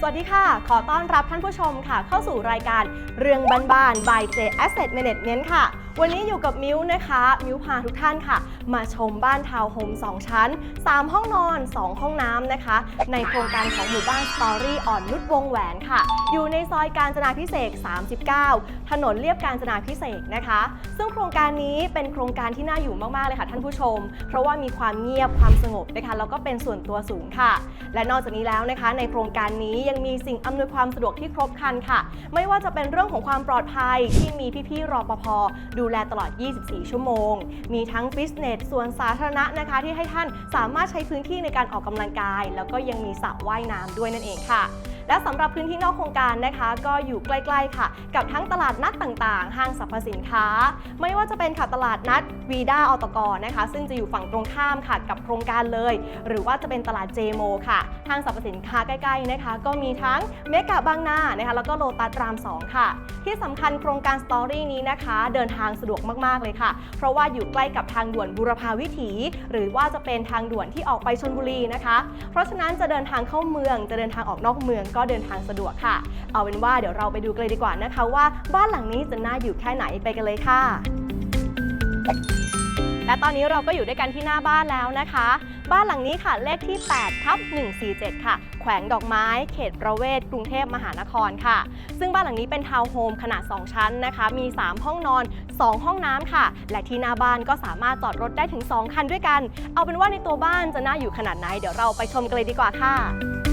สวัสดีค่ะ ขอต้อนรับท่านผู้ชมค่ะ เข้าสู่รายการเรื่องบ้านๆ by J Asset Management ค่ะ วันนี้อยู่กับมิ้วนะคะ มิ้วพาทุกท่านค่ะ มาชมบ้านทาวน์โฮม 2 ชั้น 3 ห้องนอน 2 ห้องน้ำนะคะ ในโครงการของหมู่บ้านสตอรี่อ่อนนุชวงแหวนค่ะ อยู่ในซอยการจนาพิเศษก39 ถนนเลียบการจนาพิเศษนะคะ ซึ่งโครงการนี้เป็นโครงการที่น่าอยู่มากๆเลยค่ะท่านผู้ชม เพราะว่ามีความเงียบความสงบนะคะแล้วก็เป็นส่วนตัวสูงค่ะ และนอกจากนี้แล้วนะคะ ในโครงการนี้ยังมีสิ่งอำนวยความสะดวกที่ครบครันค่ะ ไม่ว่าจะเป็นเรื่องของความปลอดภัยที่มีพี่ๆรปภดููแลตลอด 24 ชั่วโมง มีทั้งฟิตเนสส่วนสาธารณะนะคะ ที่ให้ท่านสามารถใช้พื้นที่ในการออกกำลังกาย แล้วก็ยังมีสระว่ายน้ำด้วยนั่นเองค่ะ และสำหรับพื้นที่นอกโครงการนะคะ ก็อยู่ใกล้ๆค่ะ กับทั้งตลาดนัดต่างๆ ห้างสรรพสินค้า ไม่ว่าจะเป็นค่ะตลาดนัดวีด้าอตกนะคะ ซึ่งจะอยู่ฝั่งตรงข้ามค่ะกับโครงการเลย หรือว่าจะเป็นตลาดเจโมค่ะห้างสรรพสินค้าใกล้ๆนะคะ ก็มีทั้งเมกะบางนานะคะแล้วก็โลตัสราม2ค่ะ ที่สำคัญโครงการสตอรี่นี้นะคะ เดินทางสะดวกมากๆเลยค่ะ เพราะว่าอยู่ใกล้กับทางด่วนบุรพาวิถี หรือว่าจะเป็นทางด่วนที่ออกไปชนบุรีนะคะ เพราะฉะนั้นจะเดินทางเข้าเมืองจะเดินทางออกนอกเมืองก็เดินทางสะดวกค่ะ เอาเป็นว่าเดี๋ยวเราไปดูกันเลยดีกว่านะคะว่าบ้านหลังนี้จะน่าอยู่แค่ไหนไปกันเลยค่ะ และตอนนี้เราก็อยู่ด้วยกันที่หน้าบ้านแล้วนะคะ บ้านหลังนี้ค่ะเลขที่8ทับ147 ค่ะ แขวงดอกไม้เขตประเวศกรุงเทพมหานครค่ะ ซึ่งบ้านหลังนี้เป็นทาวน์โฮมขนาด 2 ชั้นนะคะ มี 3 ห้องนอน 2 ห้องน้ำค่ะ และที่หน้าบ้านก็สามารถจอดรถได้ถึง 2 คันด้วยกัน เอาเป็นว่าในตัวบ้านจะน่าอยู่ขนาดไหนเดี๋ยวเราไปชมกันเลยดีกว่าค่ะ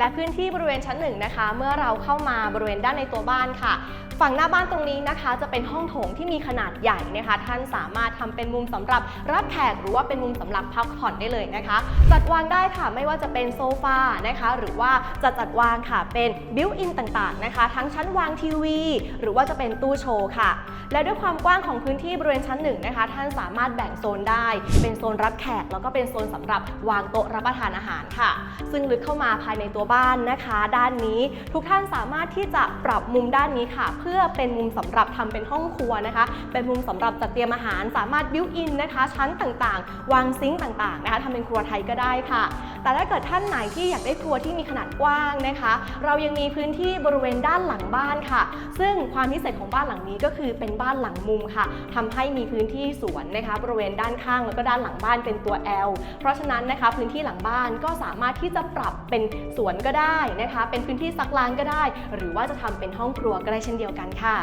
และพื้นที่บริเวณชั้นหนึ่งนะคะ เมื่อเราเข้ามาบริเวณด้านในตัวบ้านค่ะ ฝั่งหน้าบ้านตรงนี้นะคะ จะเป็นห้องโถงที่มีขนาดใหญ่นะคะ ท่านสามารถทำเป็นมุมสำหรับรับแขกหรือว่าเป็นมุมสำหรับพักผ่อนได้เลยนะคะ จัดวางได้ค่ะไม่ว่าจะเป็นโซฟานะคะ หรือว่าจะจัดวางค่ะเป็นบิวอินต่างๆนะคะ ทั้งชั้นวางทีวี หรือว่าจะเป็นตู้โชว์ค่ะ และด้วยความกว้างของพื้นที่บริเวณชั้นหนึ่งนะคะ ท่านสามารถแบ่งโซนได้ เป็นโซนรับแขกแล้วก็เป็นโซนสำหรับวางโต๊ะรับประทานอาหารค่ะ ซึ่งลึกเข้ามาภายในตัวบ้านนะคะ ด้านนี้ทุกท่านสามารถที่จะปรับมุมด้านนี้ค่ะเพื่อเป็นมุมสำหรับทำเป็นห้องครัวนะคะ เป็นมุมสำหรับจัดเตรียมอาหารสามารถบิวอินนะคะ ชั้นต่างๆ วางซิงค์ต่างๆนะคะทำเป็นครัวไทยก็ได้ค่ะ แต่ถ้าเกิดท่านไหนที่อยากได้ครัวที่มีขนาดกว้างนะคะ เรายังมีพื้นที่บริเวณด้านหลังบ้านค่ะ ซึ่งความพิเศษของบ้านหลังนี้ก็คือเป็นบ้านหลังมุมค่ะทำให้มีพื้นที่สวนนะคะ บริเวณด้านข้างแล้วก็ด้านหลังบ้านเป็นตัว L เพราะฉะนั้นนะคะพื้นที่หลังบ้านก็สามารถที่จะปรับเป็นสวนก็ได้นะคะ เป็นพื้นที่ซักล้างก็ได้ หรือว่าจะทำเป็นห้องครัวก็ได้เช่นเดียวกันค่ะ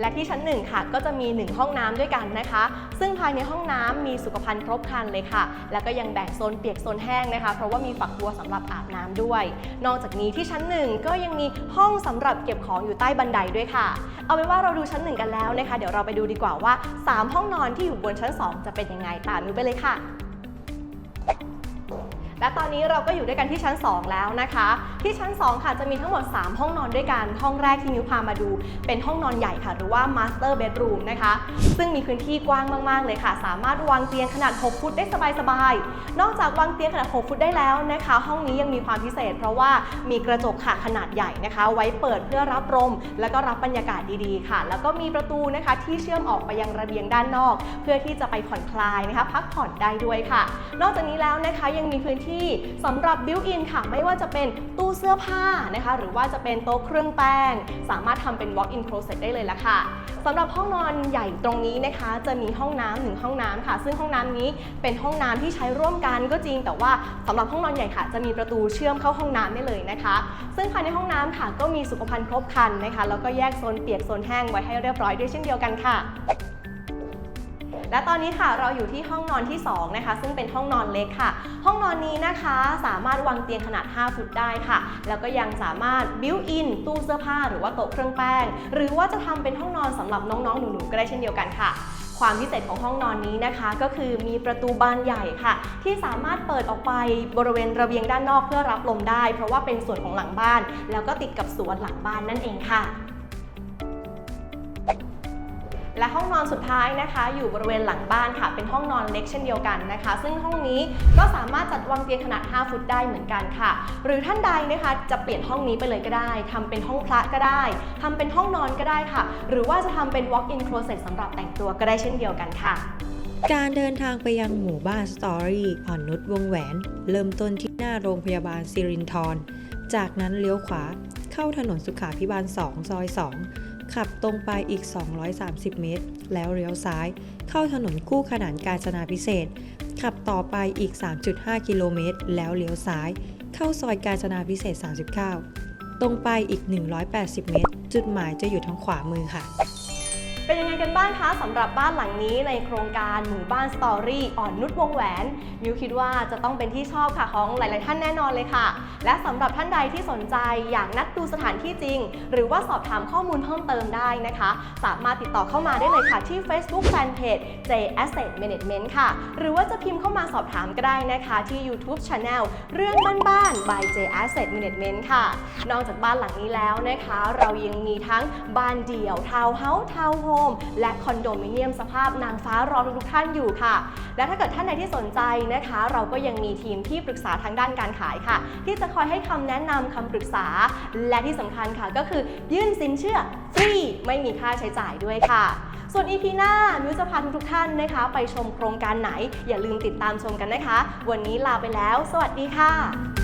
และที่ชั้นหนึ่งค่ะ ก็จะมี 1 ห้องน้ำด้วยกันนะคะ ซึ่งภายในห้องน้ำมีสุขภัณฑ์ครบครันเลยค่ะ แล้วก็ยังแบ่งโซนเปียกโซนแห้งนะคะ เพราะว่ามีฝักบัวสำหรับอาบน้ำด้วย นอกจากนี้ที่ชั้นหนึ่งก็ยังมีห้องสำหรับเก็บของอยู่ใต้บันไดด้วยค่ะ เอาเป็นว่าเราดูชั้นหนึ่งกันแล้วนะคะ เดี๋ยวเราไปดูดีกว่าว่า 3 ห้องนอนที่อยู่บนชั้น 2 จะเป็นยังไงตามนี้ไปเลยค่ะ และตอนนี้เราก็อยู่ด้วยกันที่ชั้น 2 แล้วนะคะ ที่ชั้น 2 ค่ะจะมีทั้งหมด 3 ห้องนอนด้วยกันห้องแรกที่มิวพามาดู เป็นห้องนอนใหญ่ค่ะ หรือว่า Master Bedroom นะคะ ซึ่งมีพื้นที่กว้างมาก ๆ เลยค่ะ สามารถวางเตียงขนาด 6 ฟุตได้สบาย ๆ นอกจากวางเตียงขนาด 6 ฟุตได้แล้วนะคะ ห้องนี้ยังมีความพิเศษ เพราะว่ามีกระจกค่ะขนาดใหญ่นะคะ ไว้เปิดเพื่อรับลมแล้วก็รับบรรยากาศดีๆค่ะ แล้วก็มีประตูนะคะที่เชื่อมออกไปยังระเบียงด้านนอก เพื่อที่จะไปผ่อนคลายนะคะ พักผ่อนได้ด้วยค่ะ นอกจากนี้แล้วนะคะยังมีพื้นที่สำหรับบิวอินค่ะ ไม่ว่าจะเป็นตู้เสื้อผ้านะคะ หรือว่าจะเป็นโต๊ะเครื่องแป้ง สามารถทำเป็น walk-in closet ได้เลยละค่ะสำหรับห้องนอนใหญ่ตรงนี้นะคะ จะมีห้องน้ำหนึ่งห้องน้ำค่ะ ซึ่งห้องน้ำนี้เป็นห้องน้ำที่ใช้ร่วมกันก็จริง แต่ว่าสำหรับห้องนอนใหญ่ค่ะ จะมีประตูเชื่อมเข้าห้องน้ำได้เลยนะคะ ซึ่งภายในห้องน้ำค่ะก็มีสุขภัณฑ์ครบครันนะคะแล้วก็แยกโซนเปียกโซนแห้งไว้ให้เรียบร้อยด้วยเช่นเดียวกันค่ะ และตอนนี้ค่ะเราอยู่ที่ห้องนอนที่ 2 นะคะ ซึ่งเป็นห้องนอนเล็กค่ะ ห้องนอนนี้นะคะสามารถวางเตียงขนาด 5 ฟุตได้ค่ะ แล้วก็ยังสามารถบิวอินตู้เสื้อผ้าหรือว่าโต๊ะเครื่องแป้ง หรือว่าจะทำเป็นห้องนอนสำหรับน้องๆ หนูๆ ก็ได้เช่นเดียวกันค่ะความพิเศษของห้องนอนนี้นะคะ ก็คือมีประตูบานใหญ่ค่ะ ที่สามารถเปิดออกไปบริเวณระเบียงด้านนอกเพื่อรับลมได้ เพราะว่าเป็นส่วนของหลังบ้าน แล้วก็ติดกับสวนหลังบ้านนั่นเองค่ะ และห้องนอนสุดท้ายนะคะ อยู่บริเวณหลังบ้านค่ะ เป็นห้องนอนเล็กเช่นเดียวกันนะคะ ซึ่งห้องนี้ก็สามารถจัดวางเตียงขนาด 5 ฟุตได้เหมือนกันค่ะ หรือท่านใดนะคะจะเปลี่ยนห้องนี้ไปเลยก็ได้ทำเป็นห้องพระก็ได้ทำเป็นห้องนอนก็ได้ค่ะ หรือว่าจะทำเป็น walk-in closet สำหรับแต่งตัวก็ได้เช่นเดียวกันค่ะการเดินทางไปยังหมู่บ้านสตอรี่อ่อนนุชวงแหวน เริ่มต้นที่หน้าโรงพยาบาลสิรินทร จากนั้นเลี้ยวขวา เข้าถนนสุขาพิบาล 2 ซอย 2 ขับตรงไปอีก 230 เมตร แล้วเลี้ยวซ้าย เข้าถนนคู่ขนานกาญจนาพิเศษ ขับต่อไปอีก 3.5 กิโลเมตร แล้วเลี้ยวซ้าย เข้าซอยกาญจนาพิเศษก39 ตรงไปอีก 180 เมตร จุดหมายจะอยู่ทางขวามือค่ะ เป็นยังไงกันบ้างคะสำหรับบ้านหลังนี้ในโครงการหมู่บ้านสตอรี่อ่อนนุชวงแหวนมิวคิดว่าจะต้องเป็นที่ชอบค่ะของหลาย ๆ ท่านแน่นอนเลยค่ะ และสำหรับท่านใดที่สนใจอยากนัดดูสถานที่จริง หรือว่าสอบถามข้อมูลเพิ่มเติมได้นะคะ สามารถติดต่อเข้ามาได้เลยค่ะที่ Facebook Fanpage J Asset Management ค่ะ หรือว่าจะพิมพ์เข้ามาสอบถามก็ได้นะคะที่ YouTube Channel เรื่องบ้านๆ by J Asset Management ค่ะ นอกจากบ้านหลังนี้แล้วนะคะ เรายังมีทั้งบ้านเดี่ยวทาวน์เฮาส์ทาวน์โฮมและคอนโดมิเนียมสภาพนางฟ้ารอทุกท่านอยู่ค่ะ และถ้าเกิดท่านใดที่สนใจนะคะ เราก็ยังมีทีมที่ปรึกษาทางด้านการขายค่ะ ที่จะคอยให้คำแนะนำคำปรึกษา และที่สำคัญค่ะก็คือยื่นสินเชื่อฟรีไม่มีค่าใช้จ่ายด้วยค่ะส่วน EP หน้ามิวจะพาทุกท่านนะคะ ไปชมโครงการไหน อย่าลืมติดตามชมกันนะคะ วันนี้ลาไปแล้ว สวัสดีค่ะ